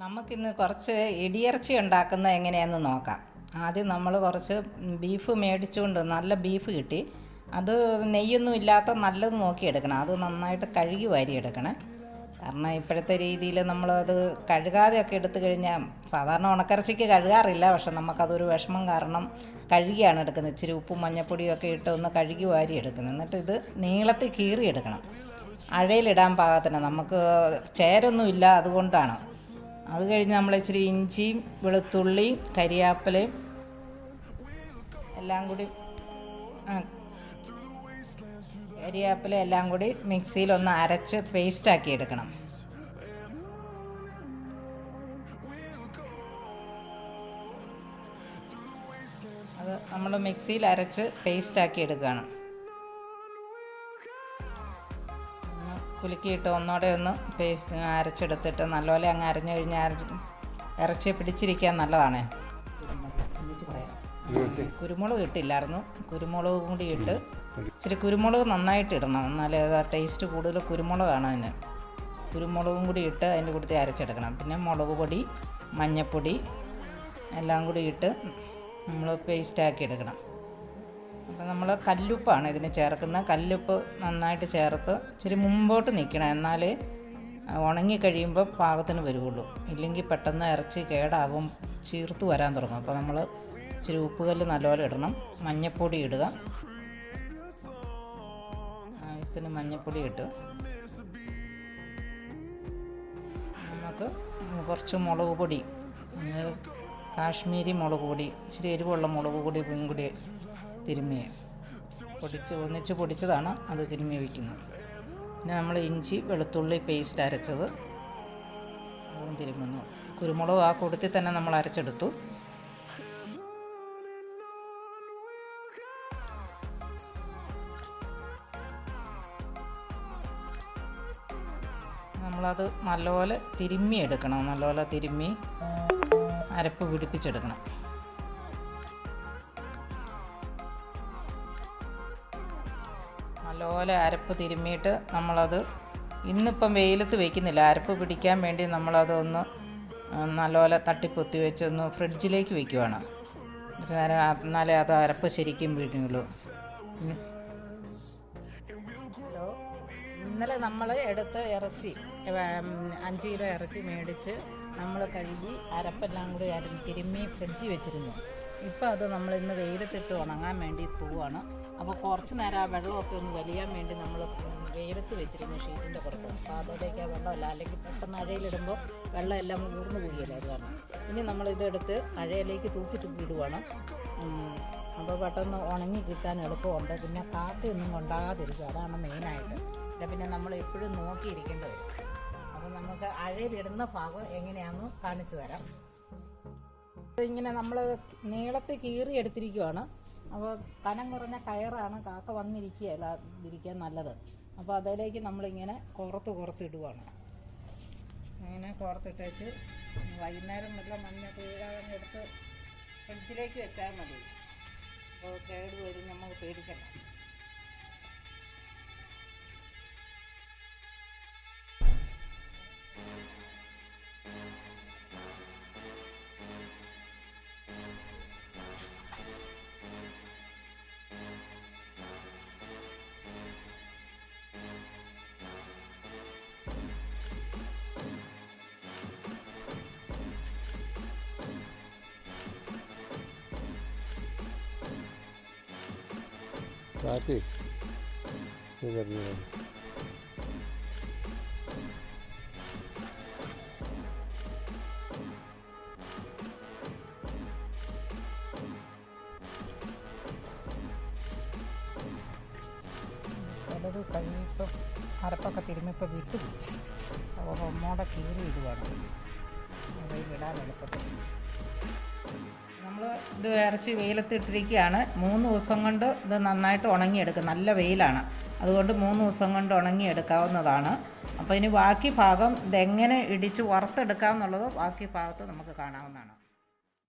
നമുക്കിന്ന് കുറച്ച് ഇടിയിറച്ചി ഉണ്ടാക്കുന്നത് എങ്ങനെയാണെന്ന് നോക്കാം. ആദ്യം നമ്മൾ കുറച്ച് ബീഫ് മേടിച്ചുകൊണ്ട് നല്ല ബീഫ് കിട്ടി. അത് നെയ്യൊന്നും ഇല്ലാത്ത നല്ലത് നോക്കിയെടുക്കണം. അത് നന്നായിട്ട് കഴുകി വാരി എടുക്കണം കാരണം ഇപ്പോഴത്തെ രീതിയിൽ നമ്മളത് കഴുകാതെയൊക്കെ എടുത്തു കഴിഞ്ഞാൽ സാധാരണ ഉണക്കിറച്ചിക്ക് കഴുകാറില്ല. പക്ഷെ നമുക്കതൊരു വിഷമം കാരണം കഴുകിയാണ് എടുക്കുന്നത്. ഇച്ചിരി ഉപ്പും മഞ്ഞപ്പൊടിയും ഒക്കെ ഇട്ട് ഒന്ന് കഴുകി വാരി എടുക്കുന്നത് എന്നിട്ട് ഇത് നീളത്തിൽ കീറിയെടുക്കണം. അഴയിലിടാൻ പാകത്തിന്. നമുക്ക് ചേരൊന്നുമില്ല അതുകൊണ്ടാണ്. അത് കഴിഞ്ഞ് നമ്മൾ ഇച്ചിരി ഇഞ്ചിയും വെളുത്തുള്ളിയും കരിയാപ്പലയും എല്ലാം കൂടി കരിയാപ്പില എല്ലാം കൂടി മിക്സിയിൽ ഒന്ന് അരച്ച് പേസ്റ്റ് ആക്കി എടുക്കണം. അത് നമ്മൾ മിക്സിയിൽ അരച്ച് പേസ്റ്റ് ആക്കി എടുക്കുകയാണ്. കുലുക്കിയിട്ട് ഒന്നോടെ ഒന്ന് പേസ്റ്റ് അരച്ചെടുത്തിട്ട് നല്ലപോലെ അങ്ങ് അരഞ്ഞു കഴിഞ്ഞാൽ ഇറച്ചി പിടിച്ചിരിക്കാൻ നല്ലതാണ്. കുരുമുളക് ഇട്ടില്ലായിരുന്നു. കുരുമുളക് കൂടി ഇട്ട് ഇച്ചിരി കുരുമുളക് നന്നായിട്ട് ഇടണം. എന്നാലേ അത് ടേസ്റ്റ് കൂടുതൽ കുരുമുളകാണ് അതിന്. കുരുമുളകും കൂടി ഇട്ട് അതിന്റെ കൂട്ടത്തിൽ അരച്ചെടുക്കണം. പിന്നെ മുളക് പൊടി മഞ്ഞൾപ്പൊടി എല്ലാം കൂടി ഇട്ട് നമ്മൾ പേസ്റ്റാക്കി എടുക്കണം. അപ്പം നമ്മൾ കല്ലുപ്പാണ് ഇതിന് ചേർക്കുന്നത്. കല്ലുപ്പ് നന്നായിട്ട് ചേർത്ത് ഇച്ചിരി മുമ്പോട്ട് നിൽക്കണം. എന്നാലേ ഉണങ്ങി കഴിയുമ്പോൾ പാകത്തിന് വരുള്ളൂ ഇല്ലെങ്കിൽ പെട്ടെന്ന് ഇറച്ചി കേടാകും ചീർത്ത് വരാൻ തുടങ്ങും. അപ്പോൾ നമ്മൾ ഇച്ചിരി ഉപ്പുകല്ല് നല്ലപോലെ ഇടണം. മഞ്ഞപ്പൊടി ഇടുക. ആവശ്യത്തിന് മഞ്ഞപ്പൊടി ഇട്ട് നമുക്ക് കുറച്ച് മുളക് പൊടി കാശ്മീരി മുളക് പൊടി ഇച്ചിരി എരിവുള്ള മുളക് പൊടി കൂടി തിരുമ്മി പൊടിച്ച് ഒന്നിച്ച് പൊടിച്ചതാണ് അത് തിരുമ്മി വയ്ക്കുന്നത്. പിന്നെ നമ്മൾ ഇഞ്ചി വെളുത്തുള്ളി പേസ്റ്റ് അരച്ചത്. അതും തിരുമ്മുന്നു. കുരുമുളക് ആ കൂട്ടത്തിൽ തന്നെ നമ്മൾ അരച്ചെടുത്തു. നമ്മളത് നല്ലപോലെ തിരുമ്മി എടുക്കണം നല്ലപോലെ തിരുമ്മി അരപ്പ് പിടിപ്പിച്ചെടുക്കണം. നല്ലപോലെ അരപ്പ് തിരുമ്മിയിട്ട് നമ്മളത് ഇന്നിപ്പം വെയിലത്ത് വയ്ക്കുന്നില്ല അരപ്പ് പിടിക്കാൻ വേണ്ടി നമ്മളത് ഒന്ന് നല്ലപോലെ തട്ടിപ്പൊത്തി വെച്ച് ഒന്ന് ഫ്രിഡ്ജിലേക്ക് വെക്കുവാണ്. കുറച്ച് നേരം എന്നാലേ അത് അരപ്പ് ശരിക്കും ഹലോ ഇന്നലെ നമ്മൾ എടുത്ത് ഇറച്ചി അഞ്ച് കിലോ ഇറച്ചി മേടിച്ച് നമ്മൾ കഴുകി അരപ്പെല്ലാം കൂടി തിരുമ്മി ഫ്രിഡ്ജിൽ വെച്ചിരുന്നു. ഇപ്പം അത് നമ്മൾ ഇന്ന് വെയിലത്തിട്ട് ഉണങ്ങാൻ വേണ്ടി പോവാണ്. അപ്പോൾ കുറച്ച് നേരം ആ വെള്ളമൊക്കെ ഒന്ന് വലിയാൻ വേണ്ടി നമ്മൾ വെയിലത്ത് വെച്ചിരുന്നു ഷീറ്റിന്റെ പുറത്ത്. അപ്പോൾ അതിലേക്ക് ആ വെള്ളമല്ല അല്ലെങ്കിൽ പെട്ടെന്ന് അഴയിലിടുമ്പോൾ വെള്ളം എല്ലാം ഊർന്നു പോവുകയില്ല അത് കാരണം. ഇനി നമ്മളിതെടുത്ത് അഴയിലേക്ക് തൂക്കി തൂക്കി അപ്പോൾ പെട്ടെന്ന് ഉണങ്ങി കിട്ടാൻ എളുപ്പമുണ്ട്. പിന്നെ കാക്കയൊന്നും കൊണ്ടാകാതിരിക്കും അതാണ് മെയിനായിട്ട്. പിന്നെ നമ്മൾ എപ്പോഴും നോക്കിയിരിക്കേണ്ടി വരും. അപ്പോൾ നമുക്ക് അഴയിലിടുന്ന ഭാഗം എങ്ങനെയാണെന്ന് കാണിച്ചു തരാം. ഇങ്ങനെ നമ്മൾ നീളത്തിൽ കീറി എടുത്തിരിക്കുവാണ്. അപ്പോൾ കനം കുറഞ്ഞ കയറാണ് കാക്ക വന്നിരിക്കുകയല്ല ഇരിക്കാൻ നല്ലത്. അപ്പോൾ അതിലേക്ക് നമ്മളിങ്ങനെ കുറത്ത് കുറത്തിടുവാണ് ഇടുവാണ്. ഇങ്ങനെ പുറത്തിട്ടേച്ച് വൈകുന്നേരം വല്ല മഞ്ഞ വീഴാതെ എടുത്ത് ഫ്രിഡ്ജിലേക്ക് വെച്ചാൽ മതി. അപ്പോൾ കേട് വരും നമുക്ക് പേടിക്കണ്ട. Neler neler. ചിലത് കഴിയിപ്പം അരപ്പൊക്കെ തിരുമ്മിപ്പോൾ വിട്ടു. ഒന്നോടെ കീറി ഇടുവാണ്. വിടാൻ എളുപ്പത്തിൽ. നമ്മൾ ഇത് ഇറച്ചി വെയിലത്തിട്ടിരിക്കുകയാണ് മൂന്ന് ദിവസം കൊണ്ട് ഇത് നന്നായിട്ട് ഉണങ്ങിയെടുക്കും. നല്ല വെയിലാണ്. അതുകൊണ്ട് മൂന്ന് ദിവസം കൊണ്ട് ഉണങ്ങിയെടുക്കാവുന്നതാണ്. അപ്പോൾ ഇനി ബാക്കി ഭാഗം ഇതെങ്ങനെ ഇടിച്ച് വറുത്തെടുക്കാം എന്നുള്ളത് ബാക്കി ഭാഗത്ത് നമുക്ക് കാണാവുന്നതാണ്.